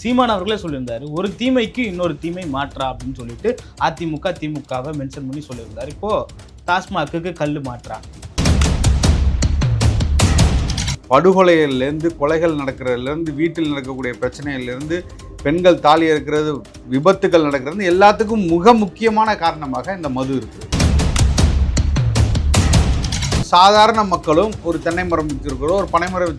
சீமான் அவர்களே சொல்லியிருந்தாரு ஒரு தீமைக்கு இன்னொரு தீமை மாற்றா அப்படின்னு சொல்லிட்டு அதிமுக திமுகவை மென்ஷன் பண்ணி சொல்லியிருந்தார். இப்போது டாஸ்மாக்கு கல் மாற்றா. படுகொலைகள்லேருந்து கொலைகள் நடக்கிறதுலேருந்து வீட்டில் நடக்கக்கூடிய பிரச்சனைகள்லேருந்து பெண்கள் தாலி இருக்கிறது விபத்துகள் நடக்கிறது எல்லாத்துக்கும் மிக முக்கியமான காரணமாக இந்த மது இருக்குது. சாதாரண மக்களும் ஒரு தென்னை மரம் வச்சுருக்கிறோ ஒரு பனை மரம்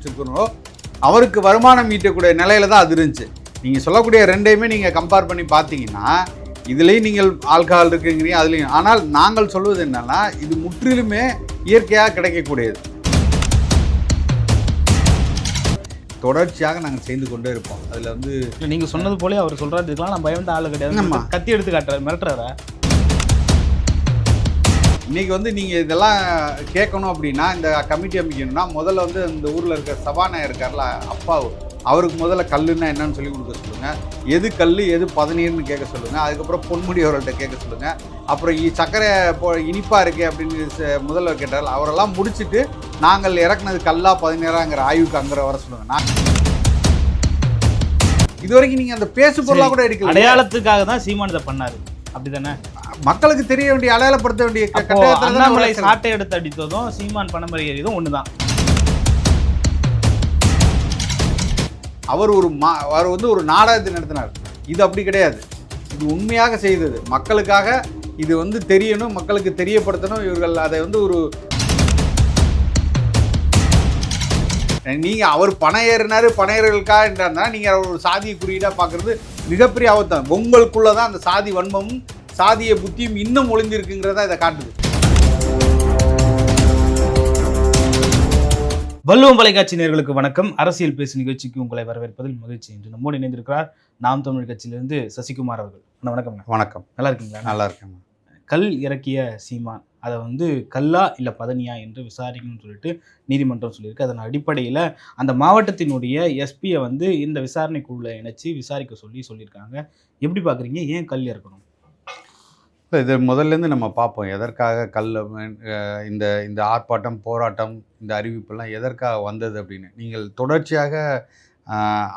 அவருக்கு வருமானம் ஈட்டக்கூடிய நிலையில தான் அது இருந்துச்சு. நீங்கள் சொல்லக்கூடிய ரெண்டையுமே நீங்கள் கம்பேர் பண்ணி பார்த்தீங்கன்னா இதுலேயும் நீங்கள் ஆல்கஹால் இருக்குங்கிறீங்க அதுலேயும். ஆனால் நாங்கள் சொல்வது என்னன்னா இது முற்றிலுமே இயற்கையாக கிடைக்கக்கூடியது. தொடர்ச்சியாக நாங்கள் செய்து கொண்டே இருப்போம். அதில் வந்து இல்ல நீங்க சொன்னது போலே அவர் சொல்றாரு இதுக்கெல்லாம் நான் பயந்த ஆளு கிடையாது. ஆமா. கத்தி எடுத்து காட்டுறாரு மிரட்டுறாரா? இன்னைக்கு வந்து நீங்கள் இதெல்லாம் கேட்கணும் அப்படின்னா இந்த கமிட்டி அமைக்கணும்னா முதல்ல வந்து இந்த ஊரில் இருக்க சபாநாயகர் இருக்கார்ல அப்பாவு. அவருக்கு முதல்ல கல்லுன்னா என்னன்னு சொல்லி கொடுக்க சொல்லுங்கள் எது கல் எது பதநீர்னு கேட்க சொல்லுங்கள் அதுக்கப்புறம் பொன்முடி அவர்கள்ட்ட கேட்க சொல்லுங்கள் அப்புறம் சர்க்கரை போ இனிப்பாக இருக்கே அப்படின்னு முதல்ல கேட்டார். அவரெல்லாம் முடிச்சுட்டு நாங்கள் இறக்குனது கல்லா பதினேறாங்கிற ஆய்வுக்கு அங்கே வர சொல்லுங்கள் நான் இது வரைக்கும் நீங்கள் அந்த பேசு பொருளாக கூட எடுக்கல அடையாளத்துக்காக தான் சீமான் இதை பண்ணாரு. அப்படிதானே? மக்களுக்கு தெரிய வேண்டிய அடையாளப்படுத்த வேண்டிய கட்டாயத்துல தான். சாட்டை எடுத்து அடித்ததும் சீமான் பணமறை ஏறியதும் ஒண்ணுதான். அவர் ஒரு மா அவர் வந்து ஒரு நாடகத்தை நடத்தினார். இது அப்படி கிடையாது. இது உண்மையாக செய்தது. மக்களுக்காக இது வந்து தெரியணும் மக்களுக்கு தெரியப்படுத்தணும் இவர்கள் அதை வந்து ஒரு நீங்கள் அவர் பணம் ஏறினார் பணம் ஏறலுக்காக இருந்தா நீங்கள் அவர் ஒரு சாதியை குறியீடாக பார்க்குறது மிகப்பெரிய ஆபத்தான் உங்களுக்குள்ளே தான் அந்த சாதி வன்மமும் சாதிய புத்தியும் இன்னும் ஒளிந்திருக்குங்கிறத இதை காட்டுது. வள்ளுவம் தொலைக்காட்சி நேயர்களுக்கு வணக்கம். அரசியல் பேசு நிகழ்ச்சிக்கு உங்களை வரவேற்பதில் மகிழ்ச்சி. என்று நம்மோடு இணைந்திருக்கிறார் நாம் தமிழ் கட்சியிலிருந்து சசிகுமார் அவர்கள். வணக்கம் வணக்கம். நல்லா இருக்கீங்களா? நல்லா இருக்கேன் கல் இறக்கிய சீமான் அதை வந்து கல்லா இல்லை பதனியா என்று விசாரிக்கணும்னு சொல்லிட்டு நீதிமன்றம் சொல்லியிருக்கு. அதன் அடிப்படையில் அந்த மாவட்டத்தினுடைய எஸ்பியை வந்து இந்த விசாரணை குழுவில் இணைச்சி விசாரிக்க சொல்லி சொல்லியிருக்காங்க. எப்படி பார்க்குறீங்க ஏன் கல் இறக்கணும்? இல்லை இது முதல்லேருந்து நம்ம பார்ப்போம். எதற்காக கல் இந்த இந்த ஆர்ப்பாட்டம் போராட்டம் இந்த அறிவிப்பெல்லாம் எதற்காக வந்தது அப்படின்னு. நீங்கள் தொடர்ச்சியாக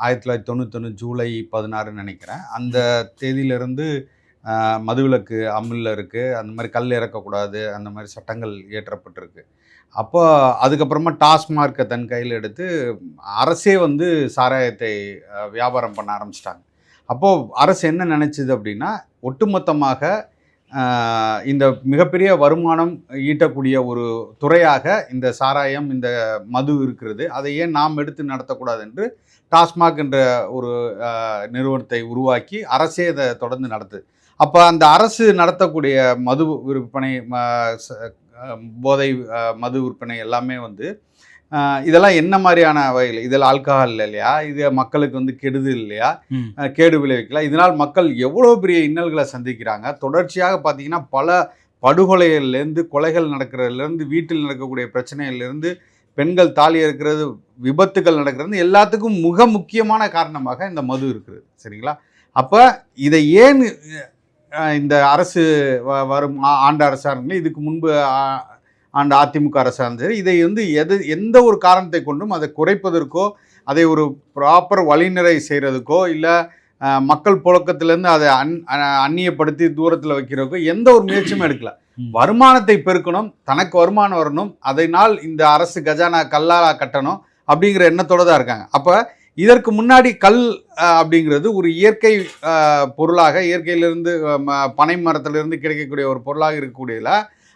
ஆயிரத்தி தொள்ளாயிரத்தி தொண்ணூத்தொன்று ஜூலை பதினாறுன்னு நினைக்கிறேன். அந்த தேதியிலிருந்து மதுவிலக்கு அமலில் இருக்குது அந்த மாதிரி கல் இறக்கக்கூடாது. அந்த மாதிரி சட்டங்கள் இயற்றப்பட்டிருக்கு. அப்போ அதுக்கப்புறமா டாஸ்மார்க்கை தன் கையில் எடுத்து அரசே வந்து சாராயத்தை வியாபாரம் பண்ண ஆரம்பிச்சிட்டாங்க. அப்போது அரசு என்ன நினச்சிது அப்படின்னா ஒட்டுமொத்தமாக இந்த மிகப்பெரிய வருமானம் ஈட்டக்கூடிய ஒரு துறையாக இந்த சாராயம் இந்த மது இருக்கிறது. அதை ஏன் நாம் எடுத்து நடத்தக்கூடாது என்று டாஸ்மாக் என்ற ஒரு நிறுவனத்தை உருவாக்கி அரசே இதை தொடர்ந்து நடத்துது. அப்போ அந்த அரசு நடத்தக்கூடிய மது விற்பனை போதை மது விற்பனை எல்லாமே வந்து இதெல்லாம் என்ன மாதிரியான வகையில் இதில் ஆல்கஹால் இல்லையா? இது மக்களுக்கு வந்து கெடுதல் இல்லையா? கேடு விளைவிக்கலாம் இதனால் மக்கள் எவ்வளோ பெரிய இன்னல்களை சந்திக்கிறாங்க? தொடர்ச்சியாக பார்த்தீங்கன்னா பல படுகொலைகள்லேருந்து கொலைகள் நடக்கிறதுலேருந்து வீட்டில் நடக்கக்கூடிய பிரச்சனைகள்லேருந்து பெண்கள் தாலி இருக்கிறது விபத்துகள் நடக்கிறது எல்லாத்துக்கும் மிக முக்கியமான காரணமாக இந்த மது இருக்குது. சரிங்களா? அப்போ இதை ஏன் இந்த அரசு வரும் ஆண்ட இருந்தாலும் இதுக்கு முன்பு ஆண்ட அதிமுக அரசாக இருந்தது. இதை வந்து எது எந்த ஒரு காரணத்தை கொண்டும் அதை குறைப்பதற்கோ அதை ஒரு ப்ராப்பர் வழிநிறை செய்கிறதுக்கோ இல்லை மக்கள் புழக்கத்திலேருந்து அதை அன் அ- அந்நியப்படுத்தி தூரத்தில் வைக்கிறதுக்கோ எந்த ஒரு முயற்சியுமே எடுக்கல. வருமானத்தை பெருக்கணும் தனக்கு வருமானம் வரணும் அதனால் இந்த அரசு கஜானா கல்லாலா கட்டணும் அப்படிங்கிற எண்ணத்தோட தான் இருக்காங்க. அப்போ இதற்கு முன்னாடி கல் அப்படிங்கிறது ஒரு இயற்கை பொருளாக இயற்கையிலிருந்து பனை மரத்திலிருந்து கிடைக்கக்கூடிய ஒரு பொருளாக இருக்கக்கூடியதில்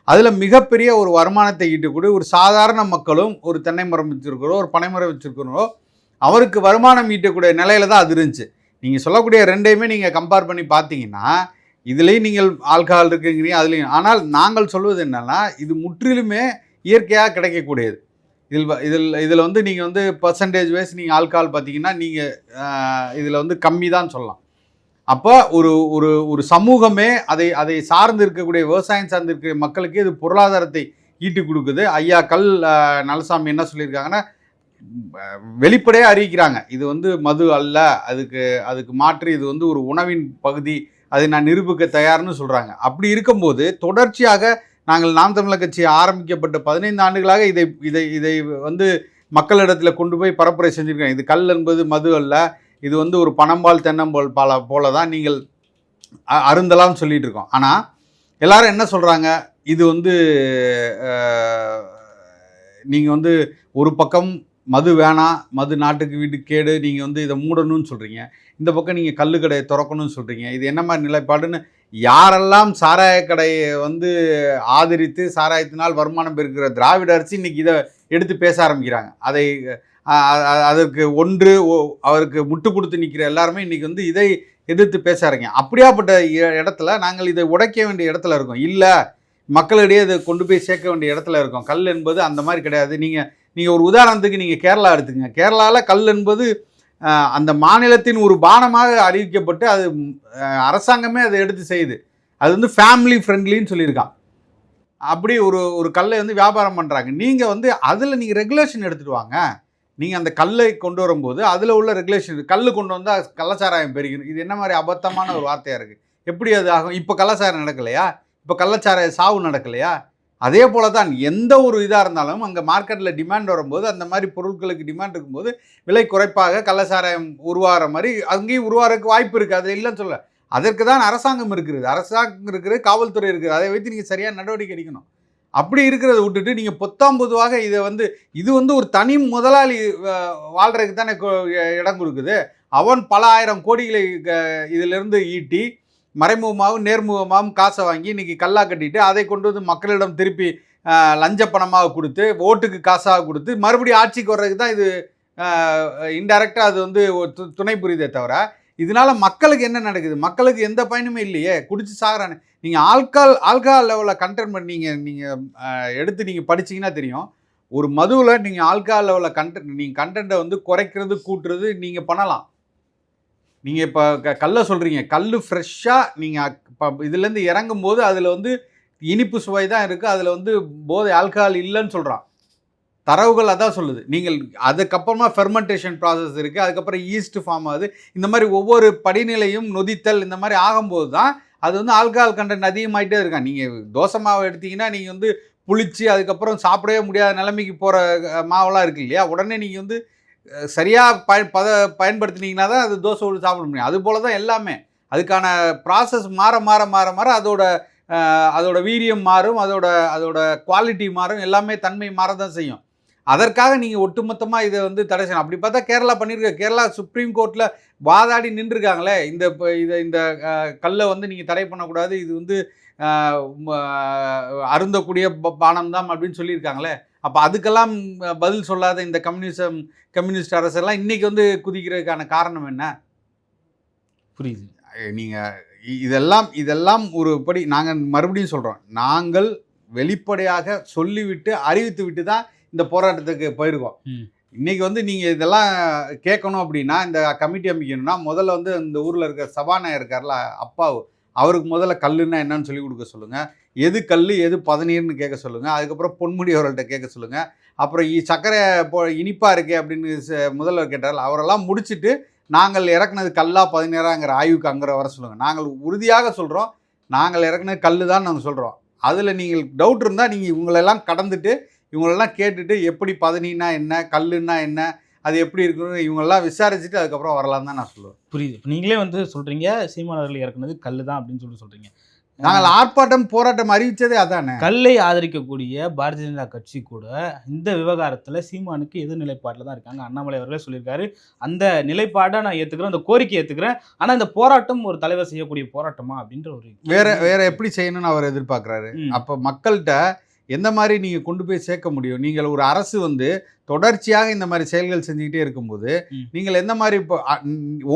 அதில் மிகப்பெரிய ஒரு வருமானத்தை ஈட்டக்கூடிய ஒரு சாதாரண மக்களும் ஒரு தென்னை மரம் வச்சுருக்கிறோம் ஒரு பனைமரம் வச்சுருக்கிறோ அவருக்கு வருமானம் ஈட்டக்கூடிய நிலையில தான் அது இருந்துச்சு. நீங்கள் சொல்லக்கூடிய ரெண்டையுமே நீங்கள் கம்பேர் பண்ணி பார்த்தீங்கன்னா இதுலேயும் நீங்கள் ஆல்கஹால் இருக்குங்கிறீங்க அதுலேயும். ஆனால் நாங்கள் சொல்வது என்னென்னா இது முற்றிலுமே இயற்கையாக கிடைக்கக்கூடியது. இதில் வ- இதில் இதில் வந்து நீங்கள் வந்து பர்சன்டேஜ் வைஸ் நீங்கள் ஆல்கஹால் பார்த்தீங்கன்னா நீங்கள் இதில் வந்து கம்மி தான் சொல்லலாம். அப்போ ஒரு ஒரு ஒரு சமூகமே அதை அதை சார்ந்து இருக்கக்கூடிய விவசாயம் சார்ந்து இருக்கிற மக்களுக்கு இது பொருளாதாரத்தை ஈட்டி கொடுக்குது. ஐயா கல் நலசாமி என்ன சொல்லியிருக்காங்கன்னா வெளிப்படையாக அறிவிக்கிறாங்க. இது வந்து மது அல்ல அதுக்கு அதுக்கு மாற்று இது வந்து ஒரு உணவின் பகுதி அதை நான் நிரூபிக்க தயார்னு சொல்கிறாங்க அப்படி இருக்கும்போது தொடர்ச்சியாக நாங்கள் நாம் தமிழர் கட்சி ஆரம்பிக்கப்பட்ட பதினைந்து ஆண்டுகளாக இதை இதை இதை வந்து மக்களிடத்தில் கொண்டு போய் பரப்புரை செஞ்சுருக்கோம். இது கல் என்பது மது அல்ல இது வந்து ஒரு பனம்பால் தென்னம்பால் பால போல தான் நீங்கள் அ- அருந்தலாம்னு சொல்லிட்டு இருக்கோம் ஆனால் எல்லாரும் என்ன சொல்கிறாங்க இது வந்து நீங்கள் வந்து ஒரு பக்கம் மது வேணாம் மது நாட்டுக்கு வீட்டு கேடு நீங்கள் வந்து இதை மூடணும்னு சொல்கிறீங்க இந்த பக்கம் நீங்கள் கல் கடையை திறக்கணும்னு சொல்கிறீங்க இது என்ன மாதிரி நிலைப்பாடுன்னு யாரெல்லாம் சாராய கடையை வந்து ஆதரித்து சாராயத்தினால் வருமானம் பெருக்கிற திராவிட அரசு இன்றைக்கி இதை எடுத்து பேச ஆரம்பிக்கிறாங்க. அதை அதற்கு ஒன்று ஒ- அவருக்கு முட்டு கொடுத்து நிற்கிற எல்லாருமே இன்னைக்கு வந்து இதை எதிர்த்து பேசாருங்க அப்படியாப்பட்ட இ- இடத்துல நாங்கள் இதை உடைக்க வேண்டிய இடத்துல இருக்கோம். இல்லை மக்களிடையே இதை கொண்டு போய் சேர்க்க வேண்டிய இடத்துல இருக்கோம். கல் என்பது அந்த மாதிரி கிடையாது. நீங்கள் நீங்கள் ஒரு உதாரணத்துக்கு நீங்கள் கேரளா எடுத்துங்க கேரளாவில் கல் என்பது அந்த மாநிலத்தின் ஒரு பானமாக அறிவிக்கப்பட்டு அது அரசாங்கமே அதை எடுத்து செய்யுது. அது வந்து ஃபேமிலி ஃப்ரெண்ட்லின்னு சொல்லியிருக்கான். அப்படி ஒரு ஒரு கல்லை வந்து வியாபாரம் பண்ணுறாங்க நீங்கள் வந்து அதில் நீங்கள் ரெகுலேஷன் எடுத்துகிட்டு வாங்க. நீங்கள் அந்த கல்லை கொண்டு வரும்போது அதில் உள்ள ரெகுலேஷன் கல் கொண்டு வந்தால் கள்ளச்சாராயம் பெருகிடும். இது என்ன மாதிரி அபத்தமான ஒரு வார்த்தையாக இருக்குது எப்படி அது ஆகும்? இப்போ கள்ளச்சாரம் நடக்கலையா? இப்போ கள்ளச்சாராய சாவு நடக்கலையா? அதே போல தான் எந்த ஒரு இதாக இருந்தாலும் அங்கே மார்க்கெட்டில் டிமாண்ட் வரும்போது அந்த மாதிரி பொருட்களுக்கு டிமாண்ட் இருக்கும்போது விலை குறைப்பாக கள்ளச்சாராயம் உருவாகிற மாதிரி அங்கேயும் உருவாகிறதுக்கு வாய்ப்பு இருக்குது அது இல்லைன்னு சொல்ல அதற்கு தான் அரசாங்கம் இருக்கிறது. அரசாங்கம் இருக்குது காவல்துறை இருக்குது அதை வைத்து நீங்கள் சரியான நடவடிக்கை எடுக்கணும். அப்படி இருக்கிறத விட்டுட்டு நீங்கள் பொத்தாம் பொதுவாக இதை வந்து இது வந்து ஒரு தனி முதலாளி வாழ்கிறதுக்கு தானே கொ- இடம் கொடுக்குது. அவன் பல ஆயிரம் கோடிகளை க- இதிலிருந்து ஈட்டி மறைமுகமாகவும் நேர்முகமாகவும் காசை வாங்கி இன்னைக்கு கல்லா கட்டிட்டு அதை கொண்டு வந்து மக்களிடம் திருப்பி லஞ்ச பணமாக கொடுத்து ஓட்டுக்கு காசாக கொடுத்து மறுபடியும் ஆட்சிக்கு வர்றதுக்கு தான் இது இன்டெரக்டாக அது வந்து ஒரு து- துணை புரியுதே தவிர இதனால மக்களுக்கு என்ன நடக்குது? மக்களுக்கு எந்த பயனுமே இல்லையே. குடிச்சு சாகிறானு. நீங்கள் ஆல்கால் ஆல்கஹால் லெவலில் கண்டென்ட் பண்ணீங்க நீங்கள் எடுத்து நீங்கள் படிச்சீங்கன்னா தெரியும். ஒரு மதுவில் நீங்கள் ஆல்கஹால் லெவலில் கண்டென்ட் நீங்கள் கண்டென்ட்டை வந்து குறைக்கிறது கூட்டுறது நீங்கள் பண்ணலாம். நீங்கள் இப்போ க கல்லை சொல்கிறீங்க கல் ஃப்ரெஷ்ஷாக நீங்கள் இப்போ இதுலேருந்து இறங்கும் போது அதில் வந்து இனிப்பு சுவை தான் இருக்குது அதில் வந்து போதை ஆல்கஹால் இல்லைன்னு சொல்கிறான் தரவுகள் அதான் சொல்லுது. நீங்கள் அதுக்கப்புறமா ஃபெர்மெண்டேஷன் ப்ராசஸ் இருக்குது அதுக்கப்புறம் ஈஸ்ட் ஃபார்ம் ஆகுது. இந்த மாதிரி ஒவ்வொரு படிநிலையும் நொதித்தல் இந்த மாதிரி ஆகும்போது தான் அது வந்து ஆல்கஹால் கண்டென்ட் அதிகமாகிட்டே இருக்கான் நீங்கள் தோசை மாவு எடுத்தீங்கன்னா நீங்கள் வந்து புளிச்சு அதுக்கப்புறம் சாப்பிடவே முடியாத நிலைமைக்கு போகிற மாவெல்லாம் இருக்குது இல்லையா? உடனே நீங்கள் வந்து சரியாக பய பத பயன்படுத்தினீங்கன்னா தான் அது தோசை விட்டு சாப்பிட முடியும். அது போல தான் எல்லாமே. அதுக்கான ப்ராசஸ் மாற மாற மாற மாற அதோட அதோட வீரியம் மாறும் அதோட அதோட குவாலிட்டி மாறும். எல்லாமே தன்மை மாற தான் செய்யும். அதற்காக நீங்கள் ஒட்டுமொத்தமாக இதை வந்து தடை செய்யணும். அப்படி பார்த்தா கேரளா பண்ணியிருக்க கேரளா சுப்ரீம் கோர்ட்டில் வாதாடி நின்றுருக்காங்களே இந்த இப்போ இதை இந்த கல்லை வந்து நீங்கள் தடை பண்ணக்கூடாது இது வந்து அருந்தக்கூடிய ப- பானம் தான் அப்படின்னு சொல்லியிருக்காங்களே அப்போ அதுக்கெல்லாம் பதில் சொல்லாத இந்த கம்யூனிசம் கம்யூனிஸ்ட் அரசெல்லாம் இன்னைக்கு வந்து குதிக்கிறதுக்கான காரணம் என்ன? புரியுது. நீங்கள் இதெல்லாம் இதெல்லாம் ஒரு படி நாங்கள் மறுபடியும் சொல்கிறோம் நாங்கள் வெளிப்படையாக சொல்லிவிட்டு அறிவித்து விட்டு தான் இந்த போராட்டத்துக்கு போயிருக்கோம். இன்னைக்கு வந்து நீங்கள் இதெல்லாம் கேட்கணும் அப்படின்னா இந்த கமிட்டி அமைக்கணும்னா முதல்ல வந்து இந்த ஊரில் இருக்க சபாநாயகர் இருக்கார்ல அப்பாவு அவருக்கு முதல்ல கல்லுன்னா என்னன்னு சொல்லி கொடுக்க சொல்லுங்கள் எது கல் எது பதநீர்னு கேட்க சொல்லுங்கள் அதுக்கப்புறம் பொன்முடி அவர்கள்ட்ட கேட்க சொல்லுங்கள் அப்புறம் சர்க்கரை போ இனிப்பாக இருக்கே அப்படின்னு முதல்வர் கேட்டார் அவரெல்லாம் முடிச்சிட்டு நாங்கள் இறக்குனது கல்லா பதினேறாங்கிற ஆய்வுக்கு அங்கே வர சொல்லுங்கள் நாங்கள் உறுதியாக சொல்கிறோம் நாங்கள் இறக்குனது கல் தான் நாங்கள் சொல்கிறோம் அதில் நீங்கள் டவுட் இருந்தால் நீங்கள் இவங்களெல்லாம் கடந்துட்டு இவங்களெல்லாம் கேட்டுட்டு எப்படி பதனின்னா என்ன கல்லுன்னா என்ன அது எப்படி இருக்குன்னு இவங்கெல்லாம் விசாரிச்சுட்டு அதுக்கப்புறம் வரலாம் தான் நான் சொல்லுவேன். புரியுது. இப்போ நீங்களே வந்து சொல்றீங்க சீமானவர்கள் இறக்குனது கல்லு தான் அப்படின்னு சொல்லி சொல்றீங்க. நாங்கள் ஆர்ப்பாட்டம் போராட்டம் அறிவிச்சதே அதானே? கல்லை ஆதரிக்கக்கூடிய பாரதிய ஜனதா கட்சி கூட இந்த விவகாரத்துல சீமானுக்கு எதிர் நிலைப்பாட்டில் தான் இருக்காங்க. அண்ணாமலை அவர்களே சொல்லியிருக்காரு. அந்த நிலைப்பாடை நான் ஏத்துக்கிறேன் அந்த கோரிக்கை ஏத்துக்கிறேன். ஆனா இந்த போராட்டம் ஒரு தலைவர் செய்யக்கூடிய போராட்டமா அப்படின்ற ஒரு வேற வேற எப்படி செய்யணும்னு அவர் எதிர்பார்க்குறாரு. அப்போ மக்கள்கிட்ட எந்த மாதிரி நீங்கள் கொண்டு போய் சேர்க்க முடியும்? நீங்கள் ஒரு அரசு வந்து தொடர்ச்சியாக இந்த மாதிரி செயல்கள் செஞ்சுக்கிட்டே இருக்கும்போது. நீங்கள் எந்த மாதிரி இப்போ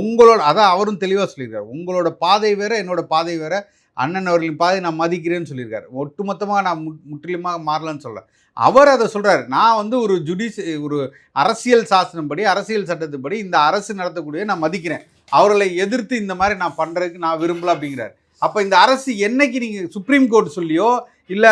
உங்களோட அதான் அவரும் தெளிவாக சொல்லியிருக்காரு. உங்களோட பாதை வேற என்னோட பாதை வேற அண்ணன் அவர்களின் பாதை நான் மதிக்கிறேன்னு சொல்லியிருக்காரு. ஒட்டுமொத்தமாக நான் முற்றிலுமாக மாறலன்னு சொல்ல அவர் அதை சொல்றாரு. நான் வந்து ஒரு ஜுடிஷி ஒரு அரசியல் சாசனப்படி அரசியல் சட்டத்துப்படி இந்த அரசு நடத்தக்கூடிய நான் மதிக்கிறேன். அவர்களை எதிர்த்து இந்த மாதிரி நான் பண்றதுக்கு நான் விரும்பல அப்படிங்கிறார். அப்போ இந்த அரசு என்னைக்கு நீங்கள் சுப்ரீம் கோர்ட் சொல்லியோ இல்லை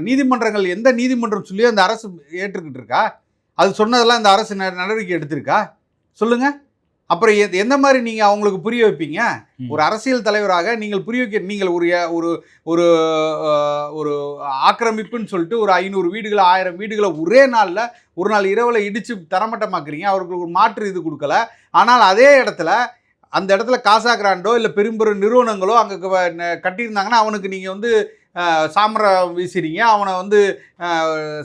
நீதிமன்றங்கள் எந்த நீதிமன்றம் சொல்லியோ அந்த அரசு ஏற்றுக்கிட்டு இருக்கா? அது சொன்னதெல்லாம் இந்த அரசு நட- நடவடிக்கை எடுத்திருக்கா? சொல்லுங்க. அப்புறம் எந்த மாதிரி நீங்க அவங்களுக்கு புரிய வைப்பீங்க. ஒரு அரசியல் தலைவராக நீங்கள் புரிய வைக்க நீங்கள் ஒரு ஒரு ஒரு ஒரு ஆக்கிரமிப்புன்னு சொல்லிட்டு ஒரு ஐநூறு வீடுகளை ஆயிரம் வீடுகளை ஒரே நாள்ல ஒரு நாள் இரவுல இடிச்சு தரமட்டமாக்குறீங்க. அவருக்கு ஒரு மாற்று இது கொடுக்கல. ஆனால் அதே இடத்துல அந்த இடத்துல காசா கிராண்டோ இல்லை பெரும்பெரும் நிறுவனங்களோ அங்கே கட்டியிருந்தாங்கன்னா அவனுக்கு நீங்கள் வந்து அஹ், சாமரம் வீசுறீங்க அவனை வந்து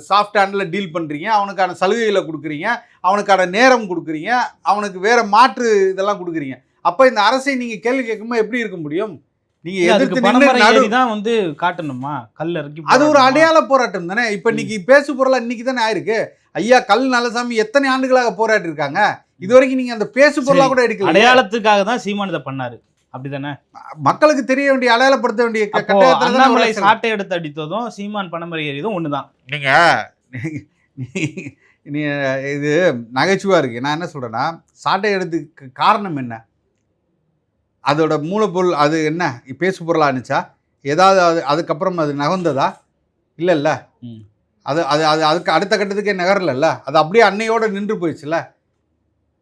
சாஃப்ட் ஹேண்டில் டீல் பண்ணுறீங்க அவனுக்கான சலுகைகளை கொடுக்குறீங்க அவனுக்கான நேரம் கொடுக்குறீங்க அவனுக்கு வேற மாற்று இதெல்லாம் கொடுக்குறீங்க. அப்போ இந்த அரசை நீங்கள் கேள்வி கேட்கும்போது எப்படி இருக்க முடியும்? தான் வந்து காட்டணுமா? கல் இறக்கி அது ஒரு? அடையாள போராட்டம் தானே? இப்போ இன்னைக்கு பேசு பொருளா இன்னைக்கு தானே ஆயிருக்கு. ஐயா கல் நல்லசாமி எத்தனை ஆண்டுகளாக போராடி இருக்காங்க இது வரைக்கும் நீங்க அந்த பேசு பொருளா சரி, கூட எடுக்கல அடையாளத்துக்காக தான் சீமான் இதை பண்ணாரு. அப்படிதானே? மக்களுக்கு தெரிய வேண்டிய அடையாளப்படுத்த வேண்டிய தானே அண்ணாமலை சாட்டை எடுத்து அடித்ததும் சீமான் பணமரம் ஏறியதும் ஒண்ணுதான். நீங்க? நீ- நீ இது நகைச்சுவா இருக்கு. நான் என்ன சொல்றேன்னா சாட்டை எடுத்துக்கு காரணம் என்ன? அதோட மூலப்பொருள் அது என்ன? பேசு பொருளா இருந்துச்சா? ஏதாவது அது அதுக்கப்புறம் அது நகர்ந்ததா? இல்ல இல்ல ம். அது அது அது அதுக்கு அடுத்த கட்டத்துக்கே நகரலல்ல. அது அப்படியே அன்னையோட நின்று போயிடுச்சுல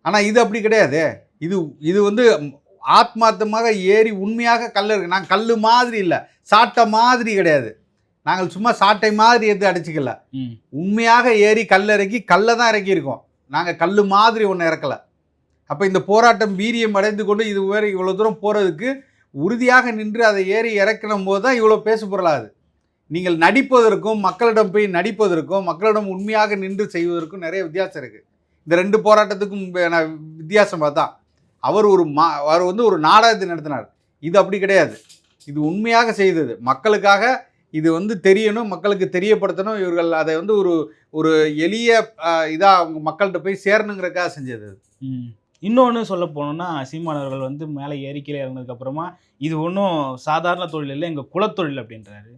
ஆனா இது அப்படி கிடையாது. இது இது வந்து ஆத்மார்த்தமாக ஏறி உண்மையாக கல் இருக்கு. நான் கல் மாதிரி இல்லை. சாட்டை மாதிரி கிடையாது. நாங்கள் சும்மா சாட்டை மாதிரி எடுத்து அடிச்சுக்கல. உண்மையாக ஏறி கல் இறக்கி கல்லை தான் இறக்கியிருக்கோம். நாங்கள் கல் மாதிரி ஒன்று இறக்கல. அப்போ இந்த போராட்டம் வீரியம் அடைந்து கொண்டு இது வேறு இவ்வளோ தூரம் போகிறதுக்கு உறுதியாக நின்று அதை ஏறி இறக்கணும் போது தான் இவ்வளோ பேசு பொருளாது நீங்கள் நடிப்பதற்கும் மக்களிடம் போய் நடிப்பதற்கும் மக்களிடம் உண்மையாக நின்று செய்வதற்கும் நிறைய வித்தியாசம் இருக்குது இந்த ரெண்டு போராட்டத்துக்கும் வித்தியாசம் பார்த்தா அவர் ஒரு மா அவர் வந்து ஒரு நாடகத்தை நடத்தினார். இது அப்படி கிடையாது. இது உண்மையாக செய்தது. மக்களுக்காக இது வந்து தெரியணும் மக்களுக்கு தெரியப்படுத்தணும். இவர்கள் அதை வந்து ஒரு ஒரு எளிய இதாக அவங்க மக்கள்கிட்ட போய் சேரணுங்கிறதுக்காக செஞ்சது இன்னொன்று சொல்ல போனோம்னா சீமானவர்கள் வந்து மேலே ஏரிக்கையில் இறங்கினதுக்கப்புறமா இது ஒன்றும் சாதாரண தொழில் இல்லை எங்கள் குலத்தொழில் அப்படின்றாரு.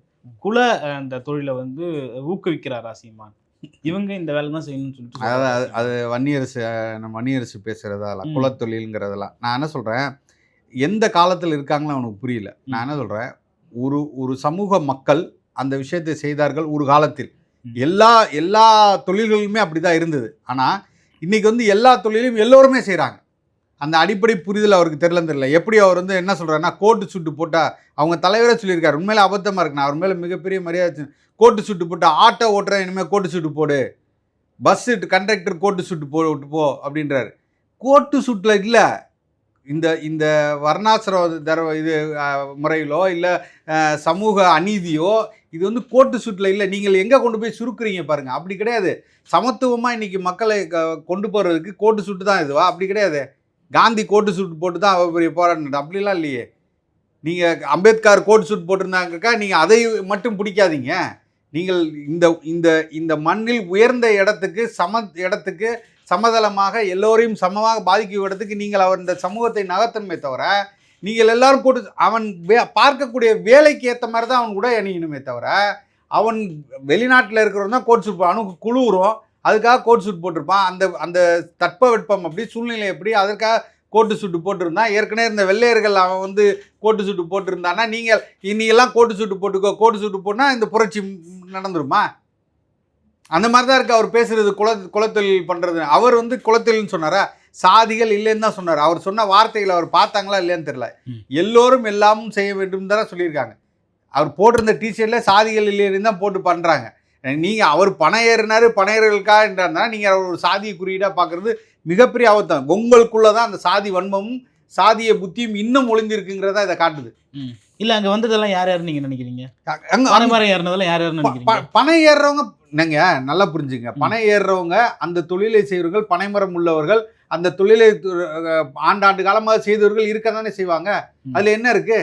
குல அந்த தொழிலை வந்து ஊக்குவிக்கிறாரா சீமான் இவங்க இந்த வேலை தான் செய்யணும்னு சொல்லிட்டு அதாவது அது- வன்னியரசு நம்ம வன்னியரசு பேசுகிறதெல்லாம் ம். குலத்தொழிலுங்கிறதெல்லாம் நான் என்ன சொல்கிறேன் எந்த காலத்தில் இருக்காங்களோ அவனுக்கு புரியல. நான் என்ன சொல்கிறேன் ஒரு ஒரு சமூக மக்கள் அந்த விஷயத்தை செய்தார்கள் ஒரு காலத்தில். எல்லா எல்லா தொழில்களுமே அப்படி தான் இருந்தது. ஆனால் இன்னைக்கு வந்து எல்லா தொழிலும் எல்லோருமே செய்கிறாங்க அந்த அடிப்படை புரிதல் அவருக்கு தெரியலன்னு தெரியல. எப்படி அவர் வந்து என்ன சொல்கிறாருன்னா கோட்டு சுட்டு போட்டால் அவங்க தலைவரே சொல்லியிருக்காரு. உண்மையில அபத்தமாக இருக்குண்ணா. நான் அவர் மேலே மிகப்பெரிய மரியாதை கோட்டு சுட்டு போட்டால் ஆட்டோ ஓட்டுறேன் இனிமேல் கோட்டு சுட்டு போடு. பஸ்ஸு கண்டக்டர் கோட்டு சுட்டு போ விட்டு போ அப்படின்றாரு. கோட்டு சுட்டில் இல்லை. இந்த இந்த வர்ணாசிர தர இது முறையிலோ இல்லை சமூக அநீதியோ இது வந்து கோட்டு சுட்டில் இல்லை. நீங்கள் எங்கே கொண்டு போய் சுருக்குறீங்க பாருங்கள் அப்படி கிடையாது. சமத்துவமாக இன்றைக்கி மக்களை க- கொண்டு போகிறதுக்கு கோட்டு சுட்டு தான் இதுவா அப்படி கிடையாது. காந்தி கோட்டு சூட் போட்டு தான் அவ்வளோ பெரிய போராட்டம் அப்படிலாம் இல்லையே. நீங்கள் அம்பேத்கர் கோட் சூட் போட்டிருந்தாங்கக்கா நீங்கள் அதை மட்டும் பிடிக்காதீங்க. நீங்கள் இந்த இந்த இந்த மண்ணில் உயர்ந்த இடத்துக்கு சம இடத்துக்கு சமதளமாக எல்லோரையும் சமமாக பாதிக்கும் இடத்துக்கு நீங்கள் அவர் இந்த சமூகத்தை நகர்த்தணுமே தவிர நீங்கள் எல்லாரும் போட்டு அவன் வே பார்க்கக்கூடிய வேலைக்கு ஏற்ற மாதிரி தான் அவன் உடை அணியணுமே தவிர அவன் வெளிநாட்டில் இருக்கிறவன் தான் கோட் சூட் அவனுக்கு குழுவுறோம் அதுக்காக கோட் சூட் போட்டிருப்பான். அந்த அந்த தட்பவெட்பம் அப்படி சூழ்நிலை எப்படி அதற்காக கோட்டு சுட்டு போட்டிருந்தான். ஏற்கனவே இருந்த வெள்ளையர்கள் அவன் வந்து கோட்டு சுட்டு போட்டிருந்தானா நீங்கள் இன்னைக்கெல்லாம் கோட்டு சுட்டு போட்டுக்கோ கோட்டு சுட்டு போட்டா இந்த புரட்சி நடந்துருமா? அந்த மாதிரி தான் இருக்கு. அவர் பேசுறது குல குலத்தொழில் பண்றது. அவர் வந்து குலத்தொழில்னு சொன்னாரா? சாதிகள் இல்லைன்னு தான் சொன்னார். அவர் சொன்ன வார்த்தைகளை அவர் பார்த்தாங்களா இல்லையான்னு தெரியல. ம். எல்லோரும் எல்லாமும் செய்ய வேண்டும் தானே சொல்லியிருக்காங்க. அவர் போட்டிருந்த டிஷர்ட்ல சாதிகள் இல்லைன்னு தான் போட்டு பண்றாங்க. நீங்க அவர் பணம் ஏறினாரு பணையர்களுக்காக என்றாருன்னா நீங்க அவர் ஒரு சாதிய குறியீடா பார்க்கறது மிகப்பெரிய ஆபத்தம் உங்களுக்குள்ள தான் அந்த சாதி வன்மமும் சாதிய புத்தியும் இன்னும் ஒளிந்திருக்குங்கிறதா இதை காட்டுது. இல்ல அங்க வந்ததெல்லாம் யார் யார் நீங்க நினைக்கிறீங்க? அங்க- பனைமரம் ஏறினதெல்லாம் யார் யார் ப- நினைக்கிறீங்க? ப- பனை ஏறுறவங்க நீங்க நல்லா புரிஞ்சுங்க. பனை ஏறுறவங்க அந்த தொழிலை செய்வர்கள் பனைமரம் உள்ளவர்கள் அந்த தொழிலை ஆண்டாண்டு காலமாக செய்தவர்கள் இருக்க தானே செய்வாங்க. அதுல என்ன இருக்கு?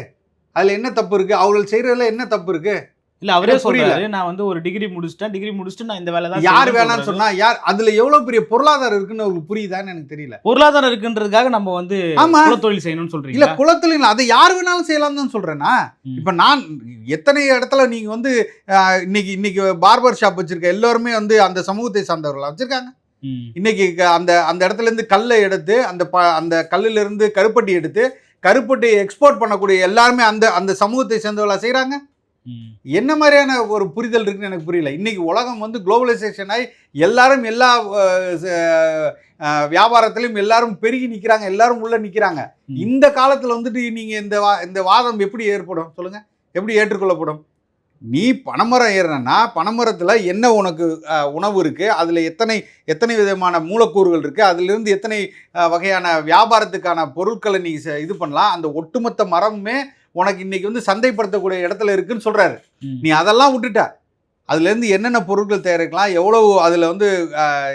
அதுல என்ன தப்பு இருக்கு? அவர்கள் செய்யறதுல என்ன தப்பு இருக்கு? இல்ல அவரே. சொல்றாரு நான் வந்து ஒரு டிகிரி முடிச்சிட்டேன் டிகிரி முடிச்சுட்டு நான் இந்த வேலை தான் யார் வேணாம்னு. சொன்னா யார் அதுல எவ்வளவு பெரிய பொருளாதாரம் இருக்குன்னு அவங்களுக்கு புரியுதான்னு எனக்கு தெரியல பொருளாதாரம் இருக்குன்றதுக்காக நம்ம வந்து குலத்தொழில் செய்யணும்னு இல்ல சொல்றீங்களா குளத்துல அதை யார் வேணாலும் செய்யலாம் தான் சொல்றேன்னா. இப்ப நான் எத்தனை இடத்துல நீங்க வந்து இன்னைக்கு இன்னைக்கு பார்பர் ஷாப் வச்சிருக்க எல்லாருமே வந்து அந்த சமூகத்தை சார்ந்தவர்களா வச்சிருக்காங்க. இன்னைக்கு அந்த அந்த இடத்துல இருந்து கல்லை எடுத்து அந்த ப அந்த கல்லுல இருந்து கருப்பட்டி எடுத்து கருப்பட்டியை எக்ஸ்போர்ட் பண்ணக்கூடிய எல்லாருமே அந்த அந்த சமூகத்தை சேர்ந்தவர்களா செய்றாங்க ம். என்ன மாதிரியான ஒரு புரிதல் இருக்குன்னு எனக்கு புரியல. இன்னைக்கு உலகம் வந்து குளோபலைசேஷன் ஆகி எல்லாரும் எல்லா வியாபாரத்திலையும் எல்லாரும் பெருகி நிக்கிறாங்க. எல்லாரும் உள்ள நிக்கிறாங்க. ம். இந்த காலத்துல வந்துட்டு நீங்க இந்த வா- இந்த வாதம் எப்படி ஏற்படும்? சொல்லுங்க. எப்படி ஏற்றுக்கொள்ளப்படும்? நீ பனைமரம் ஏறினா பனைமரத்துல என்ன உனக்கு உணவு இருக்கு? அதுல எத்தனை எத்தனை விதமான மூலக்கூறுகள் இருக்கு? அதுல இருந்து எத்தனை வகையான வியாபாரத்துக்கான பொருட்களை நீ செ- இது பண்ணலாம்? அந்த ஒட்டுமொத்த மரமுமே உனக்கு இன்னைக்கு வந்து சந்தைப்படுத்தக்கூடிய இடத்துல இருக்குன்னு சொல்றாரு. ம். நீ அதெல்லாம் விட்டுட்ட. அதுலேருந்து என்னென்ன பொருட்கள் தயாரிக்கலாம் எவ்வளோ அதில் வந்து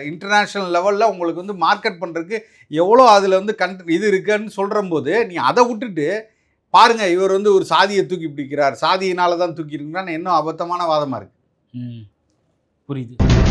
இன்டர்நேஷ்னல் லெவலில் உங்களுக்கு வந்து மார்க்கெட் பண்ணுறதுக்கு எவ்வளோ அதில் வந்து கன் இது இருக்குன்னு சொல்கிற போது நீ அதை விட்டுட்டு பாருங்க இவர் வந்து ஒரு சாதியை தூக்கி பிடிக்கிறார். சாதியினால தான் தூக்கி இருக்கிறான்னு இன்னும் அபத்தமான வாதமாக இருக்கு. ம். புரியுது.